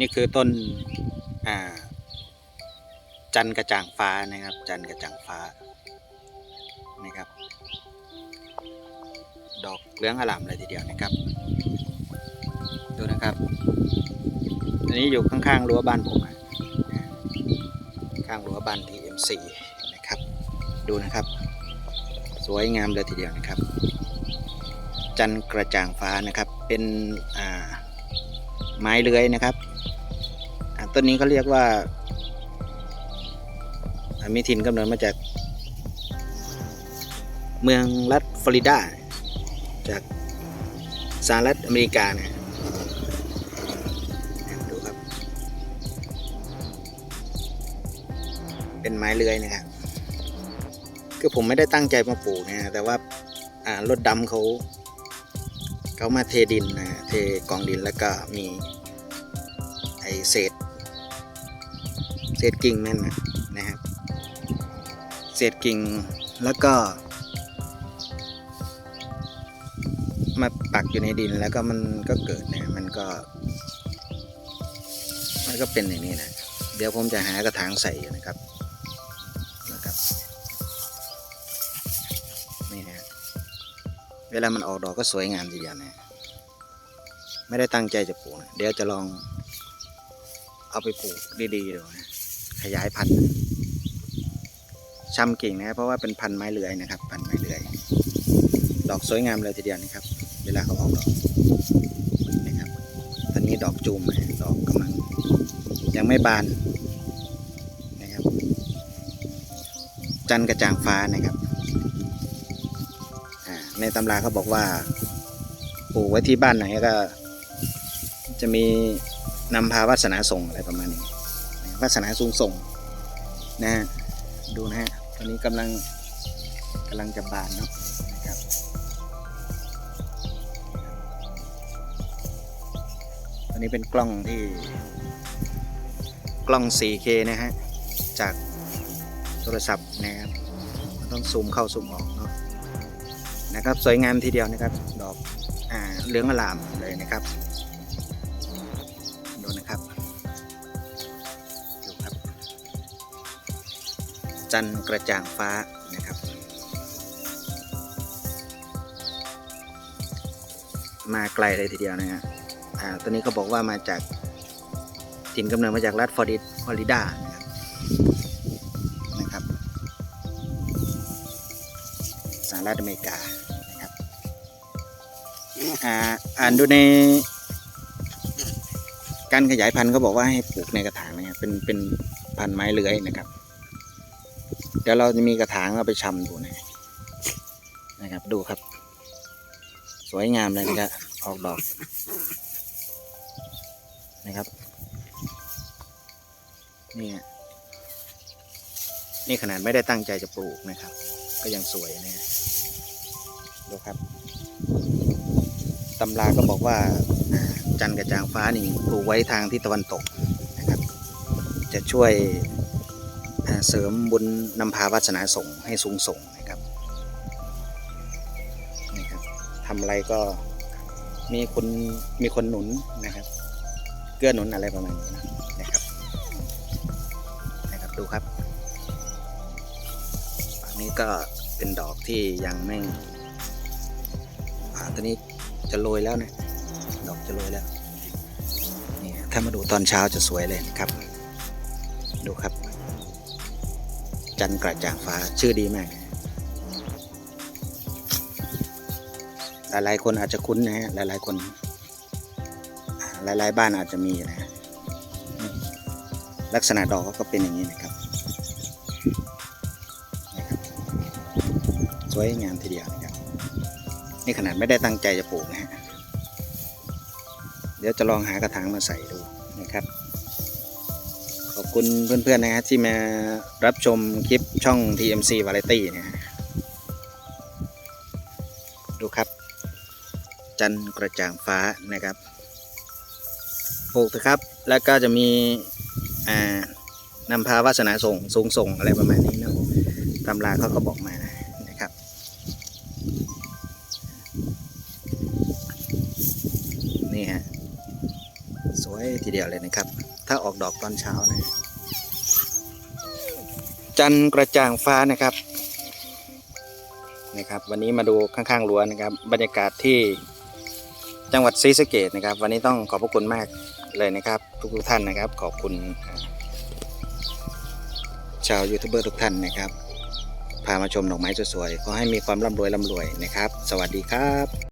นี่คือต้นจันกระจ่างฟ้านะครับ จันกระจ่างฟ้านะครับ ดอกเหลืองอลามเลยทีเดียวนะครับ ดูนะครับ อันนี้อยู่ข้างๆรั้วบ้านผมอะข้างรั้วบ้านทีเอ็มซีนะครับ ดูนะครับ สวยงามเลยทีเดียวนะครับ จันกระจ่างฟ้านะครับเป็นไม้เลื้อยนะครับ ต้นนี้เขาเรียกว่ามีถิ่นกำเนิดมาจาก เมืองรัฐฟลอริดา จากสหรัฐอเมริกาเนะดูครับ เป็นไม้เลื้อยนะครับคือผมไม่ได้ตั้งใจมาปลูกนะแต่ว่า อ่ารถดำเขาเขามาเทดินนะเทกองดินแล้วก็มีไอเศษ เศษกิ่งนั่นนะนะครับเศษกิ่งแล้วก็ มาปักอยู่ในดินแล้วก็มันก็เกิดนี่ยมันก็ มันก็เป็นอย่างนี้นะเดี๋ยวผมจะหากระถางใส่อยู่นะครับนะครับนี่นะเวลามันออกดอกก็สวยงามทีเดียวนะไม่ได้ตั้งใจจะปลูกนะเดี๋ยวจะลองเอาไปปลูกดีๆดูนะ ขยายพันธุ์ชำกิ่งนะเพราะว่าเป็นพันธุ์ไม้เลื้อยนะครับ พันธุ์ไม้เลื้อยดอกสวยงามเลยทีเดียวนะครับ เวลาเขาออกดอกนะครับ ตอนนี้ดอกจูมนะดอกกำลังยังไม่บานนะครับ จันกระจ่างฟ้านะครับในตำราเขาบอกว่าปลูกไว้ที่บ้านไหนก็ จะมีนำพาวาสนาส่งอะไรประมาณนี้ วาสนาสูงส่งนะฮะดูนะฮะตอนนี้กำลังกำลังจะบานเนาะนะครับอันนี้เป็นกล้องที่กล้อง 4K นะฮะจากโทรศัพท์นะครับต้องซูมเข้าซูมออกเนาะนะครับ สวยงามทีเดียวนะครับ ดอกอ่าเหลืองอลามเลยนะครับ จันทร์กระจ่างฟ้านะครับ มาไกลเลยทีเดียวนะฮะอ่าตัวนี้เขาบอกว่ามาจากถิ่นกำเนิดมาจากรัฐฟลอริดฟลอริดานะครับนะครับสหรัฐอเมริกานะครับอ่าอ่านดูในการขยายพันธุ์เขาบอกว่าให้ปลูกในกระถางนะครับเป็นเป็นพันธุ์ไม้เลื้อยนะครับ เดี๋ยวเราจะมีกระถางเอาไปชำดูนะนะครับ ดูครับ สวยงามเลยนะครับออกดอกนะครับนี่นี่ขนาดไม่ได้ตั้งใจจะปลูกนะครับ ก็ยังสวยนะดูครับตำราก็บอกว่าจันกระจ่างฟ้านี่ปลูกไว้ทางทิศตะวันตกนะครับ จะช่วย เสริมบุญนำพาวัสนาส่งให้สูงส่งนะครับนี่ครับทำอะไรก็มีคนมีคนหนุนนะครับ เกื้อหนุนอะไรประมาณนี้นะนะครับนะครับดูครับฝั่งนี้ก็เป็นดอกที่ยังไม่อ่าตอนนี้จะโรยแล้วนะดอกจะโรยแล้วนี่ถ้ามาดูตอนเช้าจะสวยเลยนะครับ ดูครับ จันกระจ่างฟ้าชื่อดีมากหลายๆคนอาจจะคุ้นนะฮะหลายๆคน หลายๆบ้านอาจจะมีนะลักษณะดอกก็เป็นอย่างนี้นะครับ สวยงามทีเดียวนะครับ นี่ขนาดไม่ได้ตั้งใจจะปลูกนะฮะ เดี๋ยวจะลองหากระถางมาใส่ดูนะครับ อบคุณเพื่อนๆนะฮะที่มารับชมคลิปช่อง TMC Variety นะฮะดูครับ จันกระจ่างฟ้านะครับปลูกนะครับ แล้วก็จะมีอ่านำพาวาสนาส่งสูงส่งอะไรประมาณนี้เนาะตำราเขาก็บอกมานะครับ นี่ฮะสวยทีเดียวเลยนะครับ ถ้าออกดอกตอนเช้านะจันกระจ่างฟ้านะครับนะครับ วันนี้มาดูข้างๆรั้วนะครับ บรรยากาศที่จังหวัดศรีสะเกดนะครับ วันนี้ต้องขอบพระคุณมากเลยนะครับ ทุกๆท่านนะครับ ขอบคุณ ชาวยูทูบเบอร์ทุกท่านนะครับพามาชมดอกไม้สวยๆขอให้มีความร่ำรวยร่ำรวยนะครับ สวัสดีครับ